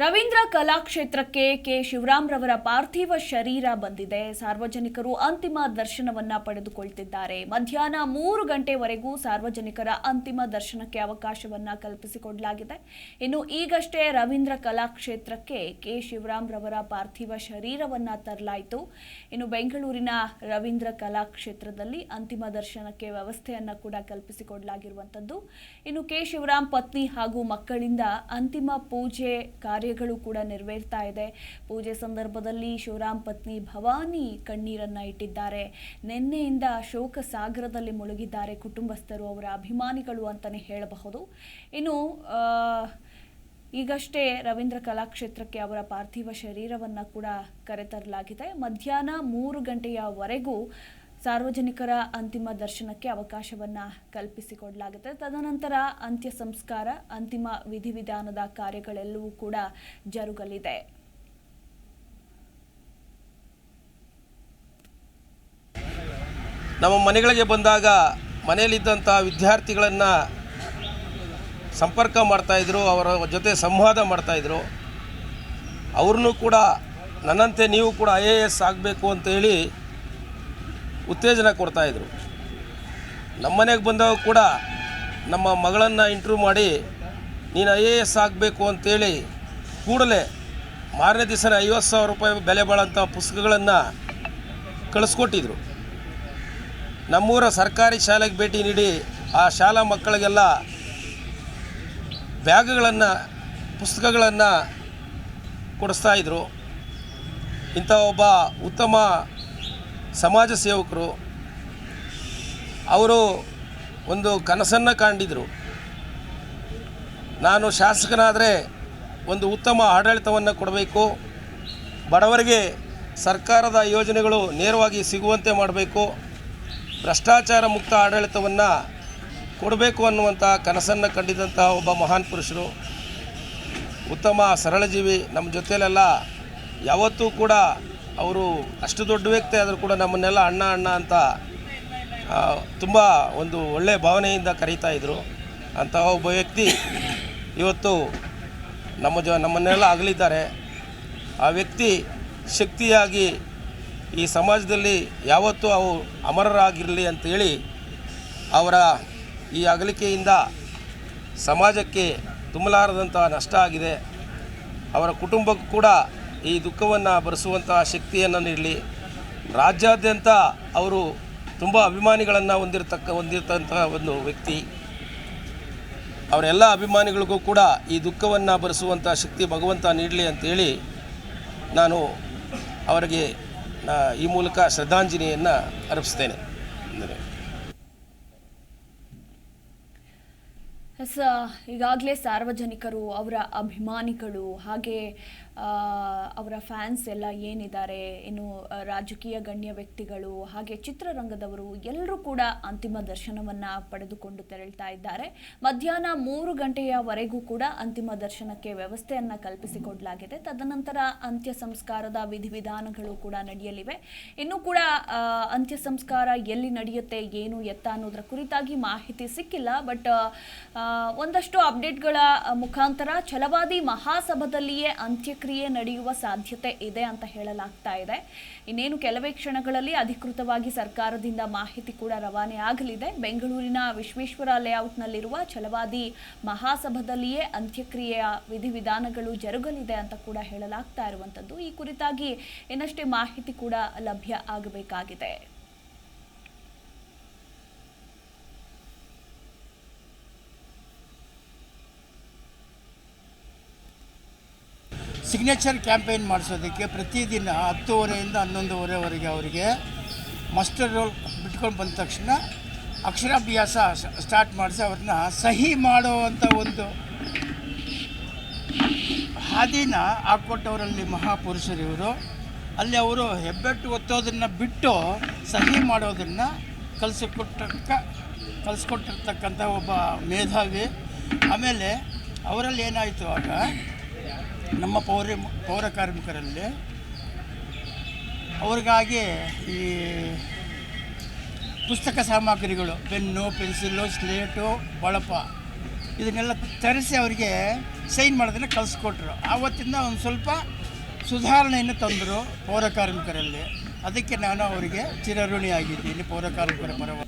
Ravindra ಕಲಾಕ್ಷೇತ್ರಕ್ಕೆ K. ಶಿವರಾಮ್ರವರ ಪಾರ್ಥಿವ ಶರೀರ ಬಂದಿದೆ. ಸಾರ್ವಜನಿಕರು ಅಂತಿಮ ದರ್ಶನವನ್ನ ಪಡೆದುಕೊಳ್ತಿದ್ದಾರೆ. ಮಧ್ಯಾಹ್ನ ಮೂರು ಗಂಟೆವರೆಗೂ ಸಾರ್ವಜನಿಕರ ಅಂತಿಮ ದರ್ಶನಕ್ಕೆ ಅವಕಾಶವನ್ನ ಕಲ್ಪಿಸಿಕೊಡಲಾಗಿದೆ. ಇನ್ನು ಈಗಷ್ಟೇ ರವೀಂದ್ರ ಕಲಾಕ್ಷೇತ್ರಕ್ಕೆ ಕೆ. ಶಿವರಾಮ್ರವರ ಪಾರ್ಥಿವ ಶರೀರವನ್ನ ತರಲಾಯಿತು. ಇನ್ನು ಬೆಂಗಳೂರಿನ ರವೀಂದ್ರ ಕಲಾಕ್ಷೇತ್ರದಲ್ಲಿ ಅಂತಿಮ ದರ್ಶನಕ್ಕೆ ವ್ಯವಸ್ಥೆಯನ್ನ ಕೂಡ ಕಲ್ಪಿಸಿಕೊಡಲಾಗಿರುವಂತದ್ದು. ಇನ್ನು ಕೆ. ಶಿವರಾಮ್ ಪತ್ನಿ ಹಾಗೂ ಮಕ್ಕಳಿಂದ ಅಂತಿಮ ಪೂಜೆ ಕಾರ್ಯಗಳು ಕೂಡ ನೆರವೇರ್ತಾ ಇದೆ. ಪೂಜೆ ಸಂದರ್ಭದಲ್ಲಿ ಶಿವರಾಮ್ ಪತ್ನಿ ಭವಾನಿ ಕಣ್ಣೀರನ್ನು ಇಟ್ಟಿದ್ದಾರೆ. ನಿನ್ನೆಯಿಂದ ಶೋಕ ಸಾಗರದಲ್ಲಿ ಮುಳುಗಿದ್ದಾರೆ ಕುಟುಂಬಸ್ಥರು, ಅವರ ಅಭಿಮಾನಿಗಳು ಅಂತಲೇ ಹೇಳಬಹುದು. ಇನ್ನು ಈಗಷ್ಟೇ ರವೀಂದ್ರ ಕಲಾಕ್ಷೇತ್ರಕ್ಕೆ ಅವರ ಪಾರ್ಥಿವ ಶರೀರವನ್ನು ಕೂಡ ಕರೆತರಲಾಗಿದೆ. ಮಧ್ಯಾಹ್ನ ಮೂರು ಗಂಟೆಯವರೆಗೂ ಸಾರ್ವಜನಿಕರ ಅಂತಿಮ ದರ್ಶನಕ್ಕೆ ಅವಕಾಶವನ್ನ ಕಲ್ಪಿಸಿಕೊಡಲಾಗುತ್ತೆ. ತದನಂತರ ಅಂತ್ಯ ಸಂಸ್ಕಾರ, ಅಂತಿಮ ವಿಧಿವಿಧಾನದ ಕಾರ್ಯಗಳೆಲ್ಲವೂ ಕೂಡ ಜರುಗಲಿದೆ. ನಮ್ಮ ಮನೆಗಳಿಗೆ ಬಂದಾಗ ಮನೆಯಲ್ಲಿದ್ದಂಥ ವಿದ್ಯಾರ್ಥಿಗಳನ್ನು ಸಂಪರ್ಕ ಮಾಡ್ತಾಯಿದ್ರು ಅವರ ಜೊತೆ ಸಂವಾದ ಮಾಡ್ತಾಯಿದ್ರು ಅವ್ರನ್ನೂ ಕೂಡ ನನ್ನಂತೆ ನೀವು ಕೂಡ ಐ ಎ ಎಸ್ ಆಗಬೇಕು ಅಂತೇಳಿ ಉತ್ತೇಜನ ಕೊಡ್ತಾಯಿದ್ರು ನಮ್ಮ ಮನೆಗೆ ಬಂದಾಗ ಕೂಡ ನಮ್ಮ ಮಗಳನ್ನು ಇಂಟ್ರ್ಯೂ ಮಾಡಿ, ನೀನು ಐ ಎ ಎಸ್ ಆಗಬೇಕು ಅಂತೇಳಿ ಕೂಡಲೇ ಮಾರನೇ ದಿವಸನೇ ಐವತ್ತು ಸಾವಿರ ರೂಪಾಯಿ ಬೆಲೆ ಬಾಳಂಥ ಪುಸ್ತಕಗಳನ್ನು ಕಳಿಸ್ಕೊಟ್ಟಿದ್ರು. ನಮ್ಮೂರ ಸರ್ಕಾರಿ ಶಾಲೆಗೆ ಭೇಟಿ ನೀಡಿ ಆ ಶಾಲಾ ಮಕ್ಕಳಿಗೆಲ್ಲ ಬ್ಯಾಗ್ಗಳನ್ನು, ಪುಸ್ತಕಗಳನ್ನು ಕೊಡಿಸ್ತಾ ಇದ್ದರು ಇಂಥ ಒಬ್ಬ ಉತ್ತಮ ಸಮಾಜ ಸೇವಕರು, ಅವರು ಒಂದು ಕನಸನ್ನು ಕಂಡಿದ್ದರು ನಾನು ಶಾಸಕನಾದರೆ ಒಂದು ಉತ್ತಮ ಆಡಳಿತವನ್ನು ಕೊಡಬೇಕು, ಬಡವರಿಗೆ ಸರ್ಕಾರದ ಯೋಜನೆಗಳು ನೇರವಾಗಿ ಸಿಗುವಂತೆ ಮಾಡಬೇಕು, ಭ್ರಷ್ಟಾಚಾರ ಮುಕ್ತ ಆಡಳಿತವನ್ನು ಕೊಡಬೇಕು ಅನ್ನುವಂಥ ಕನಸನ್ನು ಕಂಡಿದ್ದಂತಹ ಒಬ್ಬ ಮಹಾನ್ ಪುರುಷರು. ಉತ್ತಮ ಸರಳಜೀವಿ ನಮ್ಮ ಜೊತೆಯಲ್ಲೆಲ್ಲ ಯಾವತ್ತೂ ಕೂಡ ಅವರು ಅಷ್ಟು ದೊಡ್ಡ ವ್ಯಕ್ತಿ ಆದರೂ ಕೂಡ ನಮ್ಮನ್ನೆಲ್ಲ ಅಣ್ಣ ಅಣ್ಣ ಅಂತ ತುಂಬ ಒಂದು ಒಳ್ಳೆಯ ಭಾವನೆಯಿಂದ ಕರೀತಾ ಇದ್ದರು ಅಂತಹ ಒಬ್ಬ ವ್ಯಕ್ತಿ ಇವತ್ತು ನಮ್ಮ ಜ, ನಮ್ಮನ್ನೆಲ್ಲ ಅಗಲಿದ್ದಾರೆ. ಆ ವ್ಯಕ್ತಿ ಶಕ್ತಿಯಾಗಿ ಈ ಸಮಾಜದಲ್ಲಿ ಯಾವತ್ತೂ ಅವು ಅಮರರಾಗಿರಲಿ ಅಂತೇಳಿ ಅವರ ಈ ಅಗಲಿಕೆಯಿಂದ ಸಮಾಜಕ್ಕೆ ತುಂಬಲಾರದಂಥ ನಷ್ಟ ಆಗಿದೆ. ಅವರ ಕುಟುಂಬಕ್ಕೂ ಕೂಡ ಈ ದುಃಖವನ್ನು ಭರಿಸುವಂತಹ ಶಕ್ತಿಯನ್ನು ನೀಡಲಿ. ರಾಜ್ಯಾದ್ಯಂತ ಅವರು ತುಂಬ ಅಭಿಮಾನಿಗಳನ್ನು ಹೊಂದಿರತಕ್ಕ, ಹೊಂದಿರತಕ್ಕಂತಹ ಒಂದು ವ್ಯಕ್ತಿ. ಅವರೆಲ್ಲ ಅಭಿಮಾನಿಗಳಿಗೂ ಕೂಡ ಈ ದುಃಖವನ್ನು ಭರಿಸುವಂಥ ಶಕ್ತಿ ಭಗವಂತ ನೀಡಲಿ ಅಂತೇಳಿ ನಾನು ಅವರಿಗೆ ಈ ಮೂಲಕ ಶ್ರದ್ಧಾಂಜಲಿಯನ್ನು ಅರ್ಪಿಸ್ತೇನೆ. ಸ, ಈಗಾಗಲೇ ಸಾರ್ವಜನಿಕರು, ಅವರ ಅಭಿಮಾನಿಗಳು ಹಾಗೆ ಅವರ ಫ್ಯಾನ್ಸ್ ಎಲ್ಲ ಏನಿದ್ದಾರೆ ಏನು ರಾಜಕೀಯ ಗಣ್ಯ ವ್ಯಕ್ತಿಗಳು, ಹಾಗೆ ಚಿತ್ರರಂಗದವರು, ಎಲ್ಲರೂ ಕೂಡ ಅಂತಿಮ ದರ್ಶನವನ್ನು ಪಡೆದುಕೊಂಡು ತೆರಳ್ತಾ ಇದ್ದಾರೆ. ಮಧ್ಯಾಹ್ನ ಮೂರು ಗಂಟೆಯವರೆಗೂ ಕೂಡ ಅಂತಿಮ ದರ್ಶನಕ್ಕೆ ವ್ಯವಸ್ಥೆಯನ್ನು ಕಲ್ಪಿಸಿಕೊಡಲಾಗಿದೆ. ತದನಂತರ ಅಂತ್ಯ ಸಂಸ್ಕಾರದ ವಿಧಿವಿಧಾನಗಳು ಕೂಡ ನಡೆಯಲಿವೆ. ಇನ್ನೂ ಕೂಡ ಅಂತ್ಯ ಸಂಸ್ಕಾರ ಎಲ್ಲಿ ನಡೆಯುತ್ತೆ, ಏನು ಎತ್ತ ಅನ್ನೋದರ ಕುರಿತಾಗಿ ಮಾಹಿತಿ ಸಿಕ್ಕಿಲ್ಲ. ಬಟ್ ಒಂದಷ್ಟು ಅಪ್ಡೇಟ್ಗಳ ಮುಖಾಂತರ, ಛಲವಾದಿ ಮಹಾಸಭದಲ್ಲಿಯೇ ಅಂತ್ಯಕ್ರಿಯೆ ನಡೆಯುವ ಸಾಧ್ಯತೆ ಇದೆ ಅಂತ ಹೇಳಲಾಗ್ತಾ ಇದೆ. ಇನ್ನೇನು ಕೆಲವೇ ಕ್ಷಣಗಳಲ್ಲಿ ಅಧಿಕೃತವಾಗಿ ಸರ್ಕಾರದಿಂದ ಮಾಹಿತಿ ಕೂಡ ರವಾನೆ ಆಗಲಿದೆ. ಬೆಂಗಳೂರಿನ ವಿಶ್ವೇಶ್ವರ ಲೇಔಟ್ನಲ್ಲಿರುವ ಛಲವಾದಿ ಮಹಾಸಭದಲ್ಲಿಯೇ ಅಂತ್ಯಕ್ರಿಯೆಯ ವಿಧಿವಿಧಾನಗಳು ಜರುಗಲಿದೆ ಅಂತ ಕೂಡ ಹೇಳಲಾಗ್ತಾ ಇರುವಂಥದ್ದು. ಈ ಕುರಿತಾಗಿ ಇನ್ನಷ್ಟೇ ಮಾಹಿತಿ ಕೂಡ ಲಭ್ಯ ಆಗಬೇಕಾಗಿದೆ. ಸಿಗ್ನೇಚರ್ ಕ್ಯಾಂಪೇನ್ ಮಾಡಿಸೋದಕ್ಕೆ ಪ್ರತಿದಿನ ಹತ್ತುವರೆಯಿಂದ ಹನ್ನೊಂದುವರೆವರೆಗೆ ಅವರಿಗೆ ಮಾಸ್ಟರ್ ರೋಲ್ ಬಿಟ್ಕೊಂಡು ಬಂದ ತಕ್ಷಣ ಅಕ್ಷರಾಭ್ಯಾಸ ಸ್ಟಾರ್ಟ್ ಮಾಡಿಸಿ ಅವ್ರನ್ನ ಸಹಿ ಮಾಡುವಂಥ ಒಂದು ಹಾದಿನ ಹಾಕ್ಕೊಟ್ಟವರಲ್ಲಿ ಮಹಾಪುರುಷರು ಇವರು. ಅಲ್ಲಿ ಅವರು ಹೆಬ್ಬೆಟ್ಟು ಒತ್ತೋದನ್ನು ಬಿಟ್ಟು ಸಹಿ ಮಾಡೋದನ್ನು ಕಲಿಸಿಕೊಟ್ಟಕ್ಕ ಕಲಿಸ್ಕೊಟ್ಟಿರ್ತಕ್ಕಂಥ ಒಬ್ಬ ಮೇಧಾವಿ. ಆಮೇಲೆ ಅವರಲ್ಲಿ ಏನಾಯಿತು ಆಗ ನಮ್ಮ ಪೌರ ಪೌರ ಕಾರ್ಮಿಕರಲ್ಲಿ ಅವ್ರಿಗಾಗಿ ಈ ಪುಸ್ತಕ ಸಾಮಗ್ರಿಗಳು, ಪೆನ್ನು ಪೆನ್ಸಿಲ್ಲು ಸ್ಲೇಟು, ಬಳಪ ಇದನ್ನೆಲ್ಲ ತರಿಸಿ ಅವರಿಗೆ ಸೈನ್ ಮಾಡೋದನ್ನು ಕಳಿಸ್ಕೊಟ್ರು. ಆವತ್ತಿಂದ ಒಂದು ಸ್ವಲ್ಪ ಸುಧಾರಣೆಯನ್ನು ತಂದರು ಪೌರ ಕಾರ್ಮಿಕರಲ್ಲಿ. ಅದಕ್ಕೆ ನಾನು ಅವರಿಗೆ ಚಿರಋಣಿಯಾಗಿದ್ದೀನಿ ಪೌರ ಕಾರ್ಮಿಕರ ಪರವಾಗಿ.